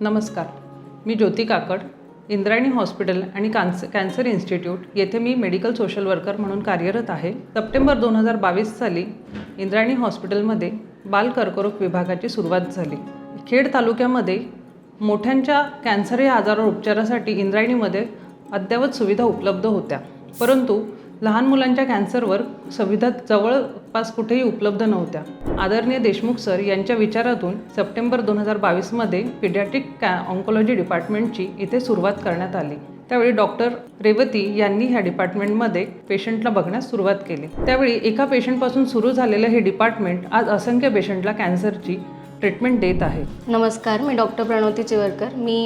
नमस्कार. मी ज्योती काकड इंद्रायणी हॉस्पिटल आणि कान्स कॅन्सर इन्स्टिट्यूट येथे मी मेडिकल सोशल वर्कर म्हणून कार्यरत आहे. सप्टेंबर दोन हजार बावीस साली इंद्रायणी हॉस्पिटलमध्ये बाल कर्करोग विभागाची सुरुवात झाली. खेड तालुक्यामध्ये मोठ्यांच्या कॅन्सर या आजारावर उपचारासाठी इंद्रायणीमध्ये अद्ययावत सुविधा उपलब्ध होत्या. परंतु लहान मुलांच्या कॅन्सरवर सुविधा जवळपास कुठेही उपलब्ध नव्हत्या. आदरणीय देशमुख सर यांच्या विचारातून सप्टेंबर दोन हजार बावीसमध्ये पिडियाट्रिक कॅ ऑन्कोलॉजी डिपार्टमेंटची इथे सुरुवात करण्यात आली. त्यावेळी डॉक्टर रेवती यांनी ह्या डिपार्टमेंटमध्ये पेशंटला बघण्यास सुरुवात केली. त्यावेळी एका पेशंटपासून सुरू झालेलं हे डिपार्टमेंट आज असंख्य पेशंटला कॅन्सरची ट्रीटमेंट देत आहे. नमस्कार मी डॉक्टर प्रणवती चिवरकर. मी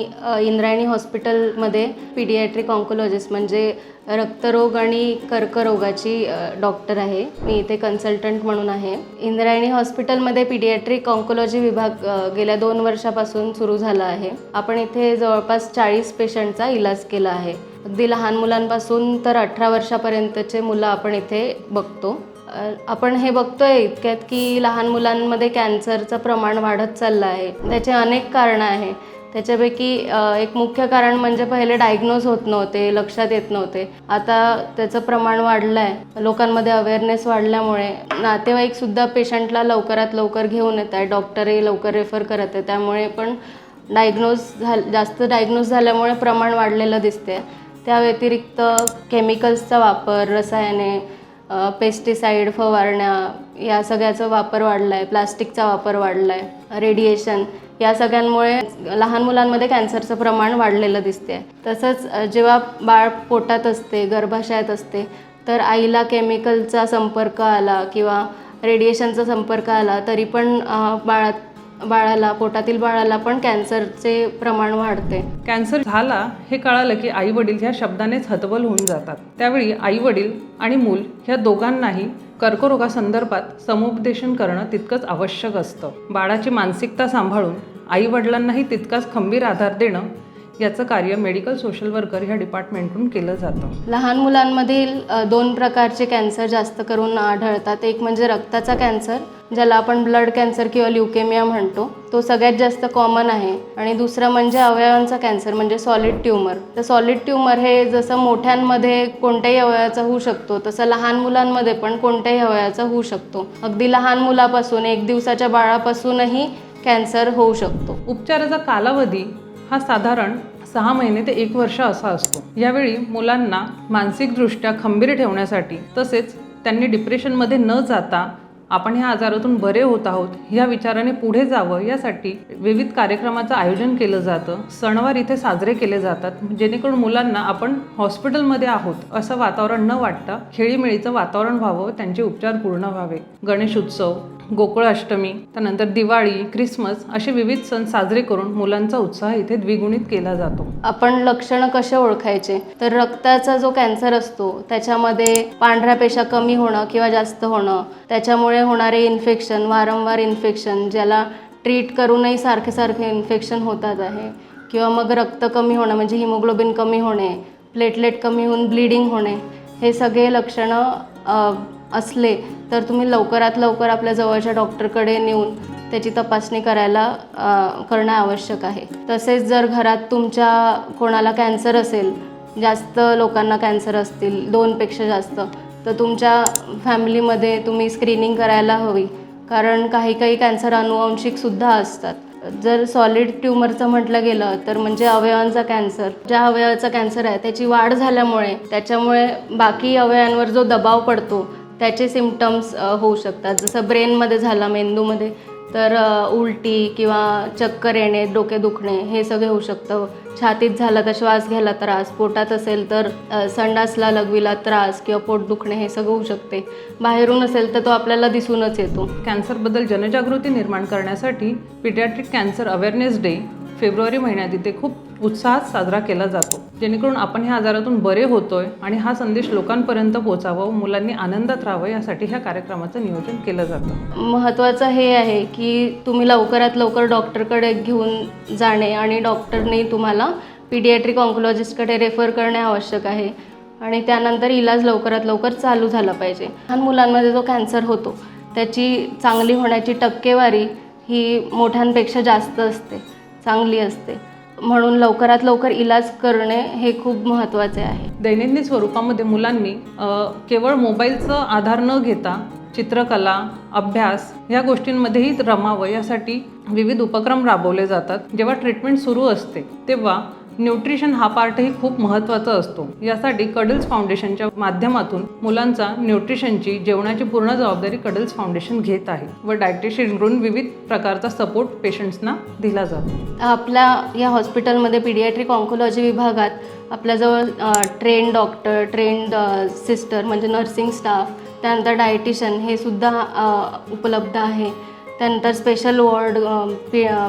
इंद्रायणी हॉस्पिटलमध्ये पीडियाट्रिक ऑन्कोलॉजिस्ट म्हणजे रक्तरोग आणि कर्करोगाची डॉक्टर आहे. मी इथे कन्सल्टंट म्हणून आहे. इंद्रायणी हॉस्पिटलमध्ये पीडियाट्रिक ऑन्कोलॉजी विभाग गेल्या दोन वर्षापासून सुरू झाला आहे. आपण इथे जवळपास चाळीस पेशंटचा इलाज केला आहे. अगदी लहान मुलांपासून तर अठरा वर्षापर्यंतचे मुलं आपण इथे बघतो. आपण हे बघतोय इतक्यात की लहान मुलांमध्ये कॅन्सरचं प्रमाण वाढत चाललं आहे. त्याचे अनेक कारणं आहे. त्याच्यापैकी एक मुख्य कारण म्हणजे पहिले डायग्नोज होत नव्हते लक्षात येत नव्हते. आता त्याचं प्रमाण वाढलं आहे लोकांमध्ये अवेअरनेस वाढल्यामुळे नातेवाईकसुद्धा पेशंटला लवकरात लवकर घेऊन येत आहे डॉक्टरही लवकर रेफर करत आहे त्यामुळे पण डायग्नोज झाल जास्त डायग्नोज झाल्यामुळे प्रमाण वाढलेलं दिसते त्या व्यतिरिक्त केमिकल्सचा वापर रसायने पेस्टिसाईड फवारण्या या सगळ्याचा वापर वाढला आहे प्लास्टिकचा वापर वाढला आहे रेडिएशन या सगळ्यांमुळे लहान मुलांमध्ये कॅन्सरचं प्रमाण वाढलेलं दिसते तसंच जेव्हा बाळ पोटात असते गर्भाशयात असते तर आईला केमिकलचा संपर्क आला किंवा रेडिएशनचा संपर्क आला तरी पण बाळात बाळाला पोटातील बाळाला पण कॅन्सरचे प्रमाण वाढते. कॅन्सर झाला हे कळालं की आई वडील ह्या शब्दानेच हतबल होऊन जातात. त्यावेळी आई वडील आणि मूल ह्या दोघांनाही कर्करोगासंदर्भात समुपदेशन करणं तितकंच आवश्यक असतं. बाळाची मानसिकता सांभाळून आई वडिलांनाही तितकाच खंबीर आधार देणं याचं कार्य मेडिकल सोशल वर्कर ह्या डिपार्टमेंटकडून केलं जातं. लहान मुलांमधील दोन प्रकारचे कॅन्सर जास्त करून आढळतात. एक म्हणजे रक्ताचा कॅन्सर ज्याला आपण ब्लड कॅन्सर किंवा ल्युकेमिया म्हणतो तो सगळ्यात जास्त कॉमन आहे. आणि दुसरं म्हणजे अवयवांचा कॅन्सर म्हणजे सॉलिड ट्यूमर. तर सॉलिड ट्यूमर हे जसं मोठ्यांमध्ये कोणत्याही अवयवाचा होऊ शकतो तसं लहान मुलांमध्ये पण कोणत्याही अवयवाचा होऊ शकतो. अगदी लहान मुलापासून एक दिवसाच्या बाळापासूनही कॅन्सर होऊ शकतो. उपचाराचा कालावधी हा साधारण सहा महिने ते एक वर्ष असा असतो. यावेळी मुलांना मानसिकदृष्ट्या खंबीर ठेवण्यासाठी तसेच त्यांनी डिप्रेशनमध्ये न जाता आपण ह्या आजारातून बरे होत आहोत या विचाराने पुढे जावं यासाठी विविध कार्यक्रमाचं आयोजन केलं जातं सणवार इथे साजरे केले जातात जेणेकरून मुलांना आपण हॉस्पिटलमध्ये आहोत असं वातावरण न वाटता खेळीमेळीचं वातावरण व्हावं त्यांचे उपचार पूर्ण व्हावे. गणेश उत्सव गोकुळाष्टमी त्यानंतर दिवाळी ख्रिसमस असे विविध सण साजरे करून मुलांचा उत्साह इथे द्विगुणित केला जातो. आपण लक्षणं कसे ओळखायचे? तर रक्ताचा जो कॅन्सर असतो त्याच्यामध्ये पांढऱ्या पेशा कमी होणं किंवा जास्त होणं त्याच्यामुळे होणारे इन्फेक्शन वारंवार इन्फेक्शन ज्याला ट्रीट करूनही सारखे सारखे इन्फेक्शन होतात आहे किंवा मग रक्त कमी होणं म्हणजे हिमोग्लोबिन कमी होणे प्लेटलेट कमी होऊन ब्लिडिंग होणे हे सगळे लक्षणं असले तर तुम्ही लवकरात लवकर आपल्या जवळच्या डॉक्टरकडे नेऊन त्याची तपासणी करायला करणं आवश्यक आहे. तसेच जर घरात तुमच्या कोणाला कॅन्सर असेल जास्त लोकांना कॅन्सर असतील दोनपेक्षा जास्त तर तुमच्या फॅमिलीमध्ये तुम्ही स्क्रीनिंग करायला हवी. कारण काही काही कॅन्सर अनुवंशिकसुद्धा असतात. जर सॉलिड ट्यूमरचं म्हटलं गेलं तर म्हणजे अवयवांचा कॅन्सर. ज्या अवयवाचा कॅन्सर आहे त्याची वाढ झाल्यामुळे त्याच्यामुळे बाकी अवयवांवर जो दबाव पडतो त्याचे सिमटम्स होऊ शकतात. जसं ब्रेनमध्ये झाला मेंदूमध्ये तर उलटी किंवा चक्कर येणे डोके दुखणे हे सगळे होऊ शकतं. छातीत झालं तर श्वास घ्यायला त्रास पोटात असेल तर संडासला लघवीला त्रास किंवा पोट दुखणे हे सगळं होऊ शकते. बाहेरून असेल तर तो आपल्याला दिसूनच येतो. कॅन्सरबद्दल जनजागृती निर्माण करण्यासाठी पिडियाट्रिक कॅन्सर अवेअरनेस डे फेब्रुवारी महिन्यात इथे खूप उत्साहात साजरा केला जातो. जेणेकरून आपण ह्या आजारातून बरे होतोय आणि हा संदेश लोकांपर्यंत पोचावा मुलांनी आनंदात राहावं यासाठी ह्या कार्यक्रमाचं नियोजन केलं जातं. महत्त्वाचं हे आहे की तुम्ही लवकरात लवकर डॉक्टरकडे घेऊन जाणे आणि डॉक्टरने तुम्हाला पीडियाट्रिक ऑन्कोलॉजिस्टकडे रेफर करणे आवश्यक आहे आणि त्यानंतर इलाज लवकरात लवकर चालू झाला पाहिजे. लहान मुलांमध्ये जो कॅन्सर होतो त्याची चांगली होण्याची टक्केवारी ही मोठ्यांपेक्षा जास्त असते चांगली असते. म्हणून लवकरात लवकर इलाज करणे हे खूप महत्त्वाचे आहे. दैनंदिन स्वरूपामध्ये मुलांनी केवळ मोबाईलचं आधार न घेता चित्रकला अभ्यास या गोष्टींमध्येही रमावं यासाठी विविध उपक्रम राबवले जातात. जेव्हा ट्रीटमेंट सुरू असते तेव्हा न्यूट्रिशन हा पार्टही खूप महत्त्वाचा असतो. यासाठी कडल्स फाउंडेशनच्या माध्यमातून मुलांचा न्यूट्रिशनची जेवणाची पूर्ण जबाबदारी कडल्स फाउंडेशन घेत आहे व डायटिशियनकडून विविध प्रकारचा सपोर्ट पेशंट्सना दिला जातो. आपल्या या हॉस्पिटलमध्ये पिडियाट्रिक ऑन्कोलॉजी विभागात आपल्याजवळ ट्रेन डॉक्टर ट्रेंड सिस्टर म्हणजे नर्सिंग स्टाफ त्यानंतर डायटिशियन हे सुद्धा उपलब्ध आहे. त्यानंतर special ward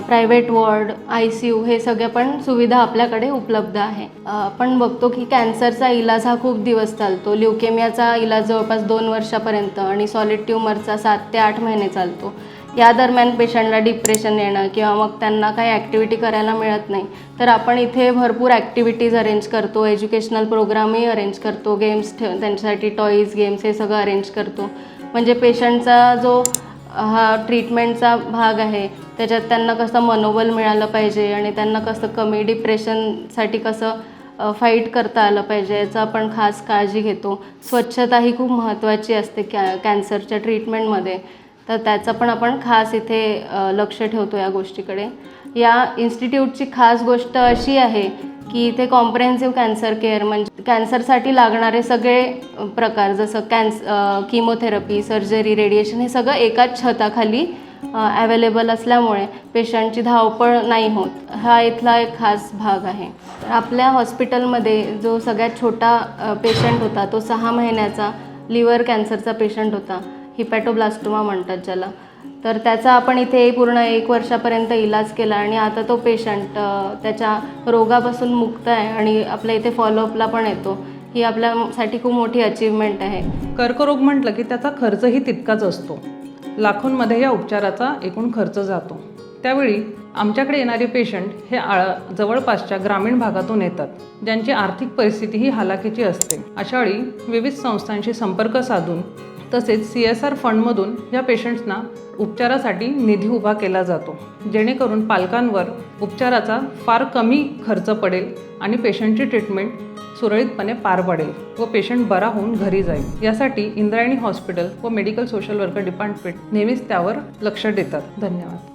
private ward I C U हे सगळे पण सुविधा आपल्याकडे उपलब्ध आहे. आपण बघतो की कॅन्सरचा इलाज हा खूप दिवस चालतो. ल्युकेमियाचा इलाज जवळपास दोन वर्षापर्यंत आणि सॉलिड ट्यूमरचा सात ते आठ महिने चालतो. या दरम्यान पेशंटला डिप्रेशन येणं किंवा मग त्यांना काही ॲक्टिव्हिटी करायला मिळत नाही. तर आपण इथे भरपूर ॲक्टिव्हिटीज अरेंज करतो. एज्युकेशनल प्रोग्रामही अरेंज करतो. गेम्स ठेव त्यांच्यासाठी टॉईज गेम्स हे सगळं अरेंज करतो. म्हणजे पेशंटचा जो हा ट्रीटमेंटचा भाग आहे. त्याच्यात त्यांना कसं मनोबल मिळालं पाहिजे आणि त्यांना कसं कमी डिप्रेशनसाठी कसं फाईट करता आलं पाहिजे याचा आपण खास काळजी घेतो. स्वच्छता ही खूप महत्त्वाची असते कॅ कॅन्सरच्या ट्रीटमेंटमध्ये तर त्याचं पण आपण खास इथे लक्ष ठेवतो या गोष्टीकडे. या इन्स्टिट्यूटची खास गोष्ट अशी आहे की इथे कॉम्प्रेहेन्सिव्ह कॅन्सर केअर म्हणजे कॅन्सरसाठी लागणारे सगळे प्रकार जसं कॅन्स किमोथेरपी सर्जरी रेडिएशन हे सगळं एकाच छताखाली अवेलेबल असल्यामुळे पेशंटची धावपळ नाही होत. हा इथला एक खास भाग आहे. आपल्या हॉस्पिटलमध्ये जो सगळ्यात छोटा पेशंट होता तो सहा महिन्याचा लिव्हर कॅन्सरचा पेशंट होता. हिपॅटोब्लास्टोमा म्हणतात ज्याला. तर त्याचा आपण इथे पूर्ण एक वर्षापर्यंत इलाज केला आणि आता तो पेशंट त्याच्या रोगापासून मुक्त आहे आणि आपल्या इथे फॉलोअपला पण येतो. ही आपल्यासाठी खूप मोठी अचीवमेंट आहे. कर्करोग म्हटलं की त्याचा खर्चही तितकाच असतो. लाखोंमध्ये या उपचाराचा एकूण खर्च जातो. त्यावेळी आमच्याकडे येणारे पेशंट हे आळ जवळपासच्या ग्रामीण भागातून येतात. ज्यांची आर्थिक परिस्थिती ही हालाकीची असते. अशावेळी विविध संस्थांशी संपर्क साधून तसेच सी एस आर फंडमधून या पेशंट्सना उपचारासाठी निधी उभा केला जातो जेणेकरून पालकांवर उपचाराचा फार कमी खर्च पडेल आणि पेशंटची ट्रीटमेंट सुरळीतपणे पार पडेल व पेशंट बरा होऊन घरी जाईल. यासाठी इंद्रायणी हॉस्पिटल व मेडिकल सोशल वर्कर डिपार्टमेंट नेहमीच त्यावर लक्ष देतात. धन्यवाद.